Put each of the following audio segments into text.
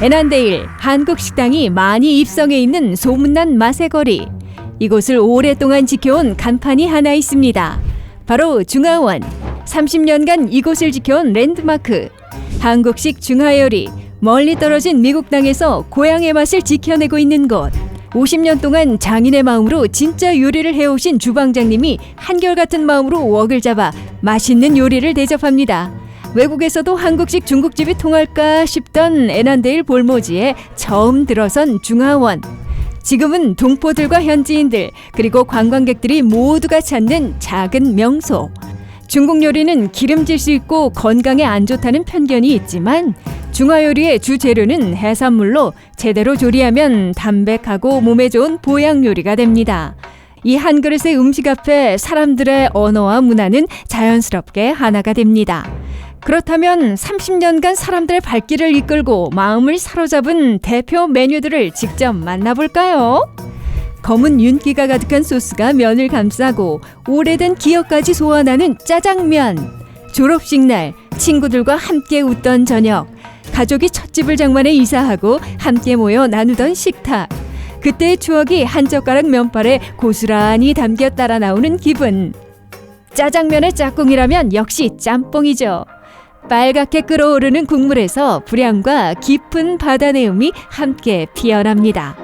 에난데일 한국 식당이 많이 입성해 있는 소문난 맛의 거리. 이곳을 오랫동안 지켜온 간판이 하나 있습니다. 바로 중화원. 30년간 이곳을 지켜온 랜드마크. 한국식 중화요리. 멀리 떨어진 미국 땅에서 고향의 맛을 지켜내고 있는 곳. 50년 동안 장인의 마음으로 진짜 요리를 해오신 주방장님이 한결같은 마음으로 웍을 잡아 맛있는 요리를 대접합니다. 외국에서도 한국식 중국집이 통할까 싶던 에난데일 볼모지에 처음 들어선 중화원. 지금은 동포들과 현지인들 그리고 관광객들이 모두가 찾는 작은 명소. 중국 요리는 기름질 수 있고 건강에 안 좋다는 편견이 있지만 중화 요리의 주 재료는 해산물로 제대로 조리하면 담백하고 몸에 좋은 보양 요리가 됩니다. 이 한 그릇의 음식 앞에 사람들의 언어와 문화는 자연스럽게 하나가 됩니다. 그렇다면 30년간 사람들의 발길을 이끌고 마음을 사로잡은 대표 메뉴들을 직접 만나볼까요? 검은 윤기가 가득한 소스가 면을 감싸고 오래된 기억까지 소환하는 짜장면. 졸업식 날 친구들과 함께 웃던 저녁. 가족이 첫 집을 장만해 이사하고 함께 모여 나누던 식탁. 그때의 추억이 한 젓가락 면발에 고스란히 담겨 따라 나오는 기분. 짜장면의 짝꿍이라면 역시 짬뽕이죠. 빨갛게 끓어오르는 국물에서 불향과 깊은 바다 내음이 함께 피어납니다.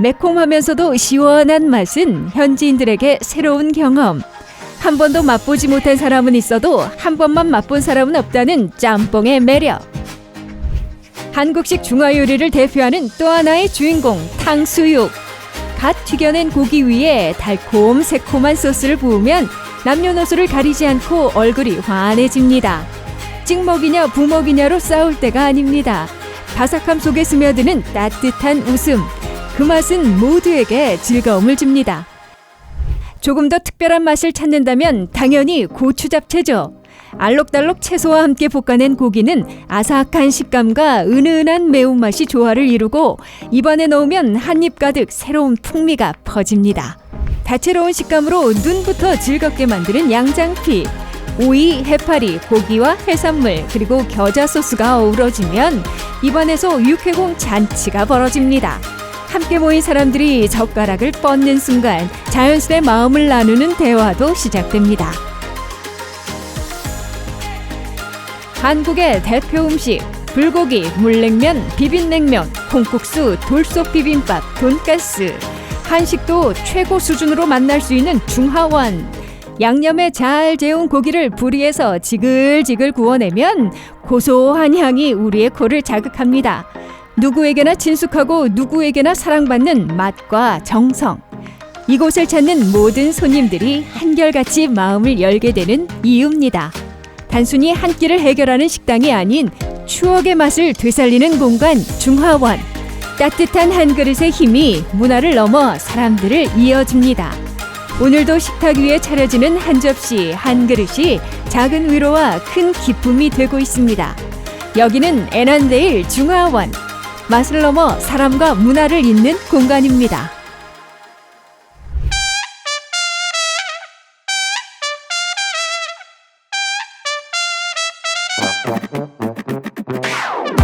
매콤하면서도 시원한 맛은 현지인들에게 새로운 경험. 한 번도 맛보지 못한 사람은 있어도 한 번만 맛본 사람은 없다는 짬뽕의 매력. 한국식 중화 요리를 대표하는 또 하나의 주인공 탕수육. 갓 튀겨낸 고기 위에 달콤 새콤한 소스를 부으면 남녀노소를 가리지 않고 얼굴이 환해집니다. 찍먹이냐 부먹이냐로 싸울 때가 아닙니다. 바삭함 속에 스며드는 따뜻한 웃음. 그 맛은 모두에게 즐거움을 줍니다. 조금 더 특별한 맛을 찾는다면 당연히 고추 잡채죠. 알록달록 채소와 함께 볶아낸 고기는 아삭한 식감과 은은한 매운맛이 조화를 이루고 입안에 넣으면 한 입 가득 새로운 풍미가 퍼집니다. 다채로운 식감으로 눈부터 즐겁게 만드는 양장피. 오이, 해파리, 고기와 해산물 그리고 겨자 소스가 어우러지면 입안에서 육회공 잔치가 벌어집니다. 함께 모인 사람들이 젓가락을 뻗는 순간 자연스레 마음을 나누는 대화도 시작됩니다. 한국의 대표 음식 불고기, 물냉면, 비빔냉면, 콩국수, 돌솥 비빔밥, 돈가스 한식도 최고 수준으로 만날 수 있는 중하원 양념에 잘 재운 고기를 불 위에서 지글지글 구워내면 고소한 향이 우리의 코를 자극합니다. 누구에게나 친숙하고 누구에게나 사랑받는 맛과 정성. 이곳을 찾는 모든 손님들이 한결같이 마음을 열게 되는 이유입니다. 단순히 한 끼를 해결하는 식당이 아닌 추억의 맛을 되살리는 공간 중화원. 따뜻한 한 그릇의 힘이 문화를 넘어 사람들을 이어줍니다. 오늘도 식탁 위에 차려지는 한 접시 한 그릇이 작은 위로와 큰 기쁨이 되고 있습니다. 여기는 에난데일 중화원. 맛을 넘어 사람과 문화를 잇는 공간입니다. Thank you.